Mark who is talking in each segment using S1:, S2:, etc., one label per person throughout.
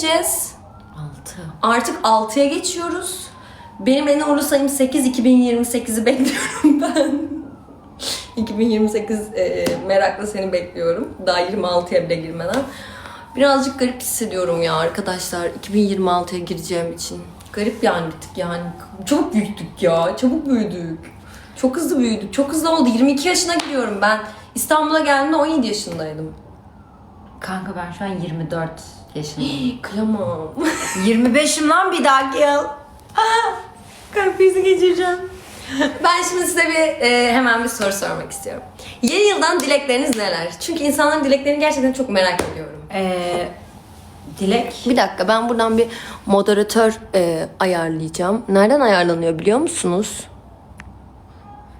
S1: gireceğiz.
S2: 6.
S1: Artık 6'ya geçiyoruz. Benim en uğurlu sayım 8. 2028'i bekliyorum ben. 2028 e, merakla seni bekliyorum. Daha 26'ya bile girmeden. Birazcık garip hissediyorum ya arkadaşlar 2026'ya gireceğim için. Garip yani bir tık yani. Çabuk büyüdük ya. Çabuk büyüdük. Çok hızlı büyüdük. Çok hızlı oldu. 22 yaşına giriyorum ben. İstanbul'a geldiğimde 17 yaşındaydım.
S2: Kanka ben şu an 24 yaşındayım.
S1: Kıyamam.
S2: 25'im lan bir dahaki yıl.
S1: Kalp krizi geçireceğim. Ben şimdi size bir e, hemen bir soru sormak istiyorum. Yeni yıldan dilekleriniz neler? Çünkü insanların dileklerini gerçekten çok merak ediyorum.
S2: Ee, Dilek.
S1: Bir dakika ben buradan bir moderatör e, ayarlayacağım. Nereden ayarlanıyor biliyor musunuz?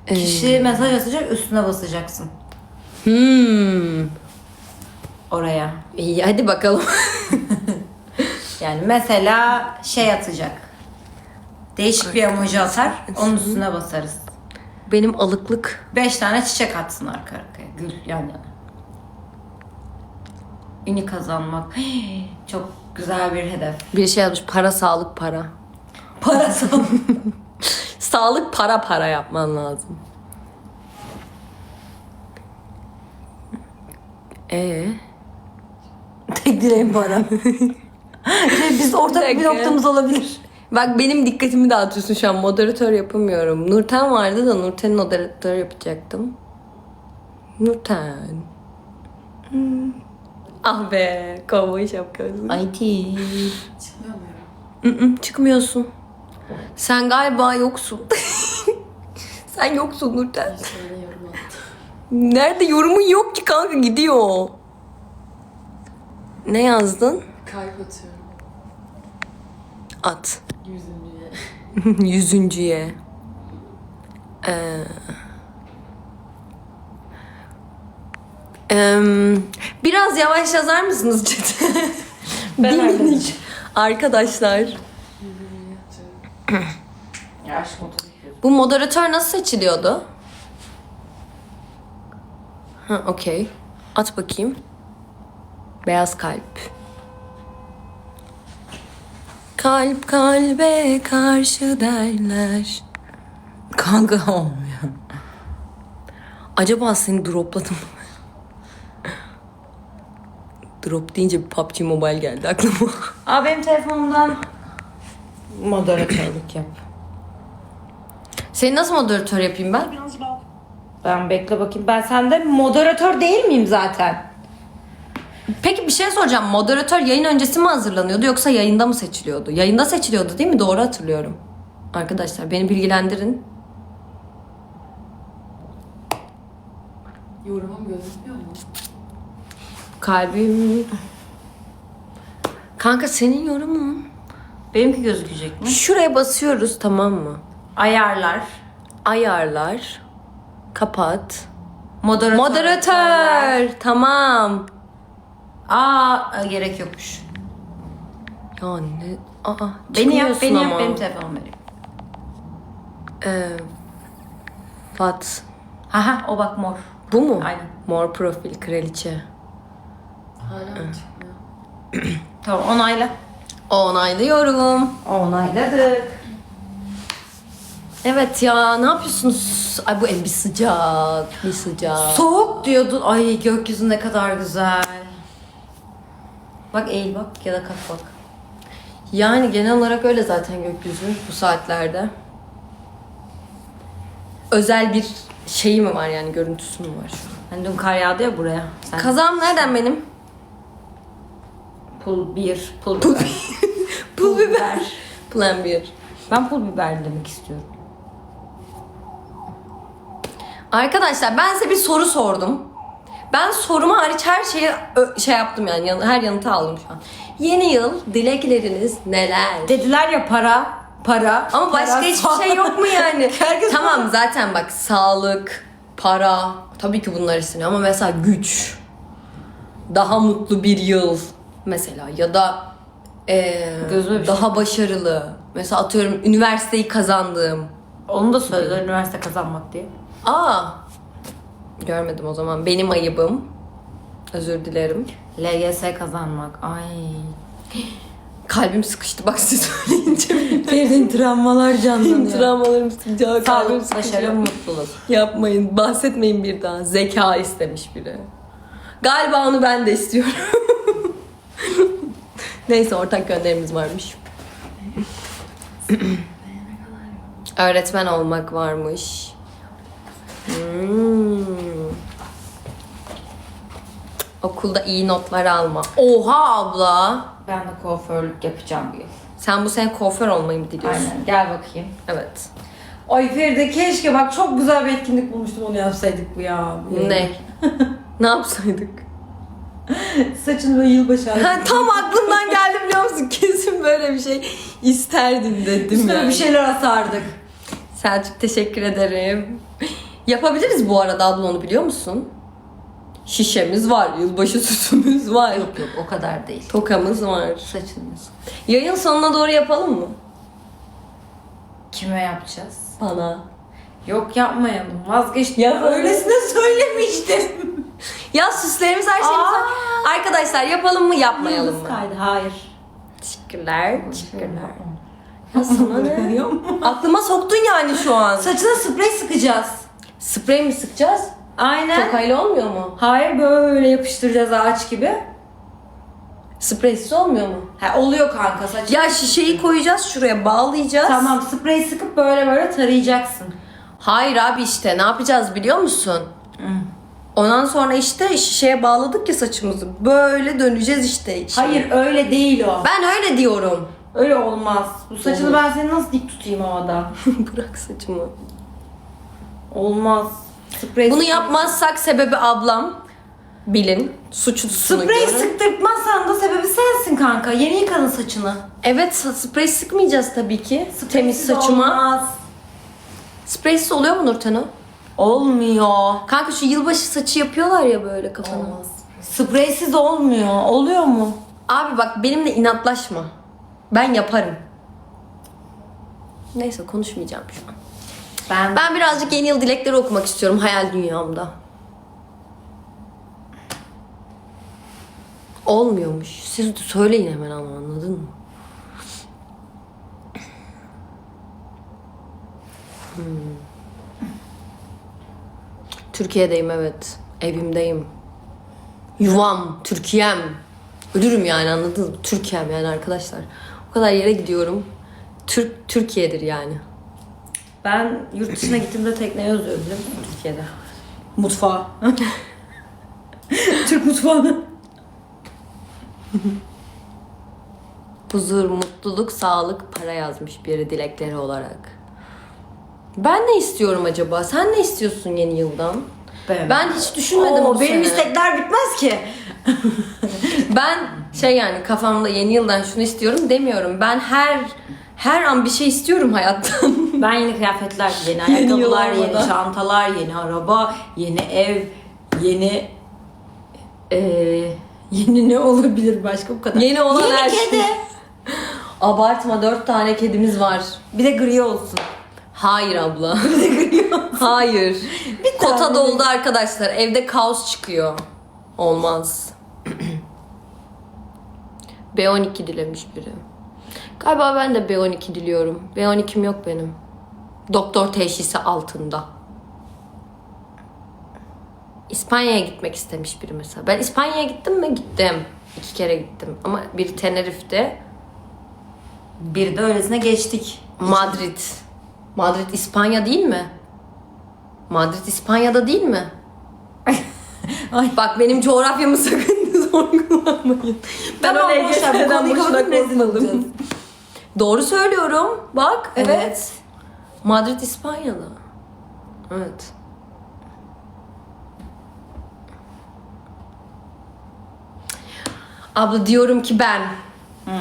S2: Kişi mesaj atacak üstüne basacaksın.
S1: Hmm. İyi hadi bakalım.
S2: Yani mesela şey atacak. Değişik bir emoji atar. Onun üstüne basarız.
S1: Benim alıklık.
S2: 5 tane çiçek atsın arka arkaya. Gül yan yana. Ünü kazanmak. Çok güzel bir hedef.
S1: Bir şey yazmış para sağlık para.
S2: Parasal.
S1: Sağlık para para yapman lazım. Ee,
S2: Tek dileğim para. Biz ortak bir noktamız olabilir.
S1: Bak benim dikkatimi dağıtıyorsun şu an. Moderatör yapamıyorum. Nurten vardı da Nurten'in moderatör yapacaktım. Nurten. Hmm. Ah be, kovboy şapkası.
S2: Ay ti.
S1: Mm-mm, çıkmıyorsun. Sen galiba yoksun. Sen yoksun Nurten. Nerede yorumun yok ki kanka gidiyor. Ne yazdın?
S3: Kalp atıyorum.
S1: At.
S3: Yüzüncüye.
S1: Yüzüncüye. Ee, Em, biraz yavaş yazar mısınız chat'e?
S2: Ben
S1: Bir minik. Arkadaşlar.
S2: Motoru
S1: Bu moderatör nasıl seçiliyordu? Ha okey. At bakayım. Beyaz kalp. Kalp kalbe karşı derler.
S2: Kanka olmuyor.
S1: Acaba seni dropladım mı? Drop deyince bir PUBG Mobile geldi aklıma.
S2: Aa benim telefonumdan moderatörlük yap.
S1: Seni nasıl moderatör yapayım ben?
S2: Ben bekle bakayım. Ben sende moderatör değil miyim zaten?
S1: Peki bir şey soracağım. Moderatör yayın öncesi mi hazırlanıyordu yoksa yayında mı seçiliyordu? Yayında seçiliyordu değil mi? Doğru hatırlıyorum. Arkadaşlar beni bilgilendirin.
S3: Yorumum gözükmüyor mu?
S1: Kalbim... Kanka senin yorumun.
S2: Benimki gözükecek mi?
S1: Şuraya basıyoruz tamam mı?
S2: Ayarlar.
S1: Ayarlar. Kapat.
S2: Moderatör.
S1: Moderatör. Tamam.
S2: Aa gerek yokmuş.
S1: Ya ne? Aa,
S2: Beni yap,
S1: çıkmıyorsun
S2: beni
S1: ama.
S2: yap, benim telefonum vereyim.
S1: Ee, Fat.
S2: Haha o bak mor.
S1: Bu mu?
S2: Aynen.
S1: Mor profil kraliçe.
S3: Hala mı çıkmıyor?
S2: Tamam onayla.
S1: Onaylıyorum.
S2: Onayladık.
S1: Evet ya ne yapıyorsunuz? Ay bu ev bir sıcak. Bir sıcak.
S2: Soğuk diyordun. Ay gökyüzü ne kadar güzel. Bak eğil bak ya da kalk bak.
S1: Yani genel olarak öyle zaten gökyüzü bu saatlerde. Özel bir şeyi mi var yani görüntüsü mü var şu an?
S2: Hani dün kar yağdı ya buraya. Sen
S1: Kazam nereden benim?
S2: pul bir, pul biber.
S1: Pul biber. Plan 1.
S2: ben pul biber demek istiyorum.
S1: Arkadaşlar ben size bir soru sordum. Ben soruma hariç her şeyi şey yaptım yani yan- her yanıtı aldım şu an. Yeni yıl dilekleriniz neler?
S2: Dediler ya para, para.
S1: Ama başka
S2: para,
S1: hiçbir
S2: sağlık.
S1: şey yok mu yani? Tamam zaten bak sağlık, para tabii ki bunlar isteniyor ama mesela güç, daha mutlu bir yıl mesela ya da
S2: Gözüme bir şey-
S1: daha başarılı. Mesela atıyorum üniversiteyi kazandığım.
S2: Onu da söylediler üniversite kazanmak diye.
S1: Aa görmedim o zaman benim ayıbım. Özür dilerim.
S2: LGS kazanmak. Ay.
S1: Kalbim sıkıştı bak siz söyleyince.
S2: Feride'nin travmalar canlanıyor.
S1: Travmalarım sıkınca kalbim
S2: Sağlık,
S1: sıkışıyor.
S2: başarı, mutluluk.
S1: Yapmayın, bahsetmeyin bir daha. Zeka istemiş biri. Galiba onu ben de istiyorum. Neyse ortak gönderimiz varmış. Öğretmen olmak varmış. Hmm. Okulda iyi notlar alma. Oha abla.
S2: Ben de kuaförlük yapacağım bu yıl.
S1: Sen bu sene kuaför olmayı mı diliyorsun?
S2: Aynen. Gel bakayım.
S1: Evet.
S2: Ay Feride keşke bak çok güzel bir etkinlik bulmuştum onu yapsaydık bu ya. bu.
S1: Ne? ne yapsaydık?
S2: Saçını böyle yılbaşı ağacı.
S1: Ha, tam aklımdan geldi biliyor musun? Kesin böyle bir şey isterdin dedim
S2: Üstüne
S1: yani.
S2: bir şeyler asardık.
S1: Selçuk teşekkür ederim. Yapabiliriz bu arada abla onu biliyor musun? Şişemiz var, yılbaşı süsümüz var.
S2: Yok yok o kadar değil.
S1: Tokamız var.
S2: Saçımız.
S1: Yayın sonuna doğru yapalım mı?
S2: Kime yapacağız?
S1: Bana.
S2: Yok yapmayalım. Vazgeçtim.
S1: Ya
S2: öylesine söylemiştim.
S1: Ya süslerimiz her şeyimiz var. Arkadaşlar yapalım mı yapmayalım mı?
S2: Kaydı. Hayır.
S1: Teşekkürler. Teşekkürler. Ya sana ne? Aklıma soktun yani şu an.
S2: Saçına sprey sıkacağız.
S1: Sprey mi sıkacağız?
S2: Aynen.
S1: Tokayla olmuyor mu?
S2: Hayır böyle yapıştıracağız ağaç gibi.
S1: Spreysiz olmuyor mu?
S2: Ha, oluyor kanka saç.
S1: Ya şişeyi koyacağız şuraya bağlayacağız.
S2: Tamam sprey sıkıp böyle böyle tarayacaksın.
S1: Hayır abi işte ne yapacağız biliyor musun? Ondan sonra işte şişeye bağladık ya saçımızı. Böyle döneceğiz işte. içine.
S2: Hayır öyle değil o.
S1: Ben öyle diyorum.
S2: Öyle olmaz. Bu saçını
S1: Olur.
S2: ben seni nasıl dik tutayım havada?
S1: Bırak saçımı.
S2: Olmaz. Sprey
S1: Bunu yapmazsak sebebi ablam. Bilin. Suçlusunu
S2: Sprey
S1: görün.
S2: sıktırtmazsan da sebebi sensin kanka. Yeni yıkadın saçını.
S1: Evet sprey sıkmayacağız tabii ki. Temiz
S2: Spreysiz
S1: saçıma.
S2: Olmaz.
S1: Spreysiz oluyor mu Nurten'o?
S2: Olmuyor.
S1: Kanka şu yılbaşı saçı yapıyorlar ya böyle kafana.
S2: Olmaz. Spreysiz olmuyor. Oluyor mu?
S1: Abi bak benimle inatlaşma. Ben yaparım. Neyse konuşmayacağım şu an.
S2: Ben,
S1: Ben birazcık yeni yıl dilekleri okumak istiyorum hayal dünyamda. Olmuyormuş. Siz söyleyin hemen ama anladın mı? Hmm. Türkiye'deyim evet. Evimdeyim. Yuvam, Türkiye'm. Ölürüm yani anladınız mı? Türkiye'm yani arkadaşlar. O kadar yere gidiyorum. Türk Türkiye'dir yani.
S2: Ben yurt dışına gittiğimde tekneye musun Türkiye'de? Mutfağı. Türk mutfağını.
S1: Huzur, mutluluk, sağlık, para yazmış biri dilekleri olarak. Ben ne istiyorum acaba? Sen ne istiyorsun yeni yıldan? Ben hiç düşünmedim
S2: Oo,
S1: bu
S2: benim
S1: sene.
S2: istekler bitmez ki.
S1: Ben şey yani kafamda yeni yıldan şunu istiyorum demiyorum. Ben her her an bir şey istiyorum hayattan.
S2: Ben yeni kıyafetler, yeni
S1: Yeni
S2: ayakkabılar, yeni
S1: olmadan.
S2: çantalar, yeni araba, yeni ev, yeni eee yeni ne olabilir başka bu kadar.
S1: Yeni olan
S2: yeni
S1: her
S2: kedi.
S1: şey. Abartma dört tane kedimiz var.
S2: Bir de gri olsun.
S1: Hayır abla. Hayır.
S2: Bir
S1: Kota
S2: tane.
S1: doldu arkadaşlar. Evde kaos çıkıyor. Olmaz. B12 dilemiş biri. Galiba ben de B12 diliyorum. B12'm yok benim. Doktor teşhisi altında. İspanya'ya gitmek istemiş biri mesela. Ben İspanya'ya gittim mi? Gittim. İki kere gittim. Ama biri Tenerife'de,
S2: Bir de öylesine geçtik.
S1: Madrid. Madrid İspanya değil mi? Madrid İspanya'da değil mi?
S2: Ay.
S1: Bak benim coğrafyamı sakın sorgulamayın. Ben
S2: Tamam,
S1: oraya geçmeden boşuna korkmadım. Doğru söylüyorum. Bak.
S2: Evet.
S1: Evet. Madrid İspanya'da. Evet. Abla diyorum ki ben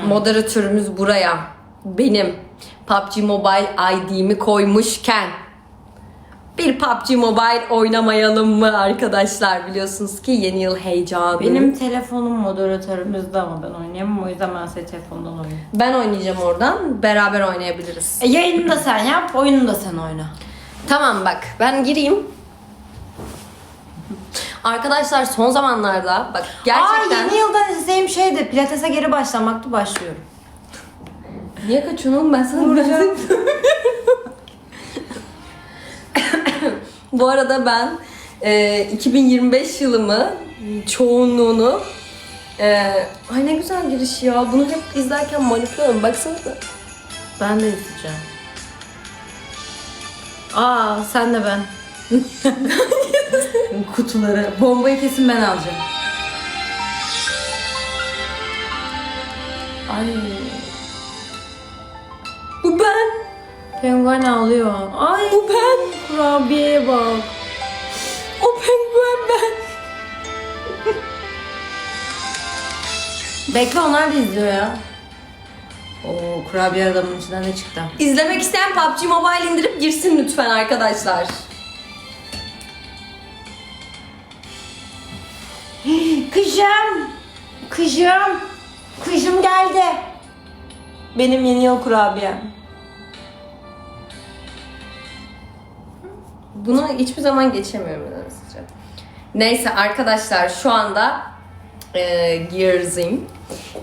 S1: moderatörümüz buraya benim PUBG Mobile ID'mi koymuşken bir PUBG Mobile oynamayalım mı arkadaşlar? Biliyorsunuz ki yeni yıl heyecanı.
S2: Benim telefonum moderatörümüzde ama ben oynayamam. O yüzden ben size telefondan oynayayım.
S1: ben oynayacağım oradan. Beraber oynayabiliriz.
S2: E, yayını da sen yap, oyunu da sen oyna.
S1: Tamam bak ben gireyim. Arkadaşlar son zamanlarda bak gerçekten
S2: Aa yeni yıldan istediğim şey de pilatese geri başlamaktı başlıyorum.
S1: Niye kaçıyorsun oğlum ben sana
S2: Vuracağım.
S1: Bu arada ben e, 2025 yılımı çoğunluğunu e, ay ne güzel giriş ya. Bunu hep izlerken manipüle oluyorum. Baksanıza.
S2: Ben de izleyeceğim. Aa sen de ben. Kutuları. Bombayı kesin ben alacağım. Ay. Penguen ağlıyor. Ay
S1: Bu ben.
S2: kurabiyeye bak.
S1: O penguen ben.
S2: Bekle onlar da izliyor ya. Oo kurabiye adamın içinden ne çıktı?
S1: İzlemek isteyen PUBG Mobile indirip girsin lütfen arkadaşlar.
S2: Kışım. Kışım. Kışım geldi. Benim yeni yıl kurabiyem.
S1: Bunu hiçbir zaman geçemiyorum nedense. Neyse arkadaşlar şu anda e, Gears'im.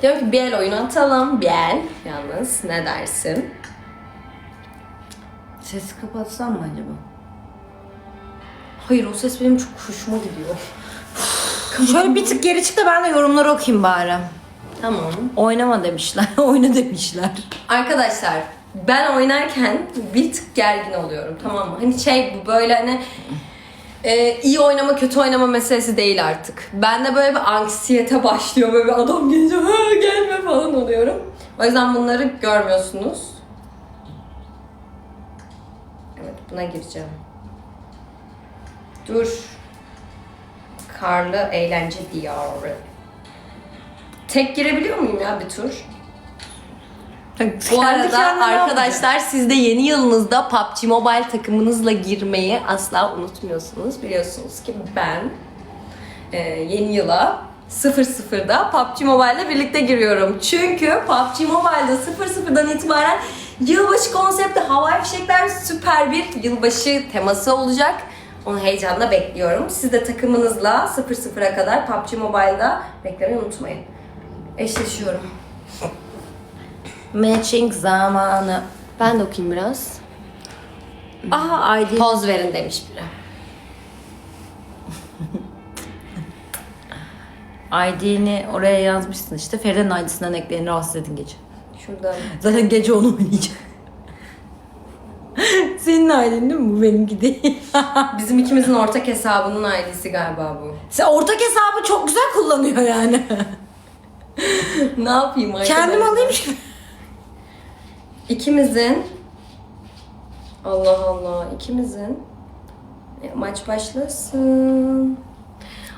S1: Diyorum ki bir el oyunu atalım. Bir el yalnız ne dersin?
S2: Sesi kapatsam mı acaba?
S1: Hayır o ses benim çok hoşuma gidiyor.
S2: Şöyle bir tık geri çık da ben de yorumları okuyayım bari.
S1: Tamam.
S2: Oynama demişler. Oyna demişler.
S1: Arkadaşlar ben oynarken bir tık gergin oluyorum tamam mı? Hani şey bu böyle hani e, iyi oynama kötü oynama meselesi değil artık. Bende böyle bir anksiyete başlıyor böyle bir adam gelince ha gelme falan oluyorum. O yüzden bunları görmüyorsunuz. Evet buna gireceğim. Dur. Karlı eğlence diyarı. Tek girebiliyor muyum ya bir tur? Bu arada arkadaşlar siz de yeni yılınızda PUBG Mobile takımınızla girmeyi asla unutmuyorsunuz. Biliyorsunuz ki ben e, yeni yıla 00'da PUBG Mobile ile birlikte giriyorum. Çünkü PUBG Mobile'da 00'dan itibaren yılbaşı konsepti havai fişekler süper bir yılbaşı teması olacak. Onu heyecanla bekliyorum. Siz de takımınızla 00'a kadar PUBG Mobile'da beklemeyi unutmayın. Eşleşiyorum.
S2: Matching zamanı.
S1: Ben de okuyayım biraz.
S2: Aha ID.
S1: Poz verin demiş biri.
S2: ID'ni oraya yazmışsın işte. Feride'nin ID'sinden ekleyin rahatsız edin gece.
S1: Şuradan.
S2: Zaten gece onu oynayacak. Senin ailen değil mi? Bu benimki değil.
S1: Bizim ikimizin ortak hesabının ailesi galiba bu.
S2: Sen ortak hesabı çok güzel kullanıyor yani.
S1: ne yapayım arkadaşlar?
S2: Kendim alayım ki.
S1: İkimizin Allah Allah ikimizin E, maç başlasın.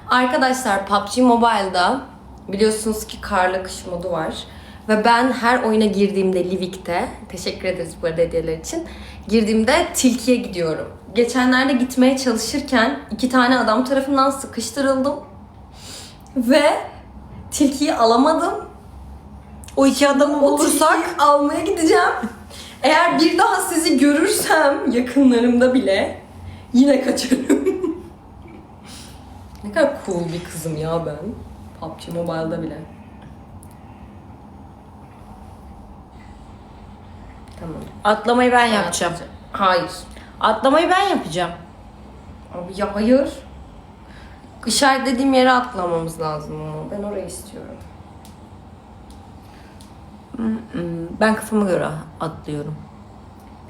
S1: Arkadaşlar PUBG Mobile'da biliyorsunuz ki karlı kış modu var. Ve ben her oyuna girdiğimde Livik'te, teşekkür ederiz bu arada hediyeler için, girdiğimde tilkiye gidiyorum. Geçenlerde gitmeye çalışırken iki tane adam tarafından sıkıştırıldım. Ve tilkiyi alamadım.
S2: O iki adamı
S1: O
S2: bulursak
S1: almaya gideceğim. Eğer bir daha sizi görürsem yakınlarımda bile yine kaçarım. ne kadar cool bir kızım ya ben. PUBG Mobile'da bile. Tamam.
S2: atlamayı ben yapacağım.
S1: Hayır.
S2: Atlamayı ben yapacağım.
S1: Abi ya hayır. İşaretlediğim yere atlamamız lazım ama ben orayı istiyorum.
S2: Hmm, Ben kafama göre atlıyorum.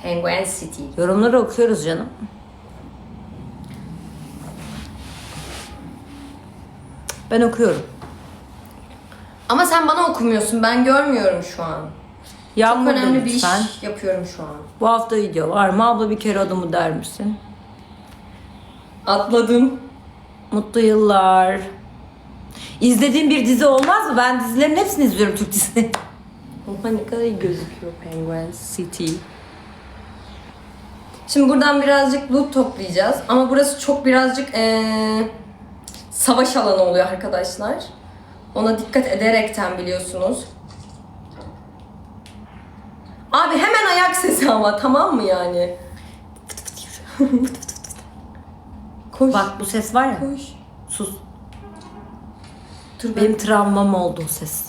S1: Penguin City.
S2: Yorumları okuyoruz canım. Ben okuyorum.
S1: Ama sen bana okumuyorsun. Ben görmüyorum şu an.
S2: Yağmur
S1: Çok önemli bir iş
S2: lütfen.
S1: yapıyorum şu an.
S2: Bu hafta video var mı? Abla bir kere adımı der misin?
S1: Atladım.
S2: Mutlu yıllar. İzlediğim bir dizi olmaz mı? Ben dizilerin hepsini izliyorum Türk dizileri.
S1: Oha ne kadar iyi gözüküyor Penguin City. Şimdi buradan birazcık loot toplayacağız. Ama burası çok birazcık eee, savaş alanı oluyor arkadaşlar. Ona dikkat ederekten biliyorsunuz. Abi hemen ayak sesi ama tamam mı yani? Koş.
S2: Bak bu ses var ya.
S1: Koş.
S2: Sus.
S1: Dur ben-
S2: Benim travmam oldu o ses.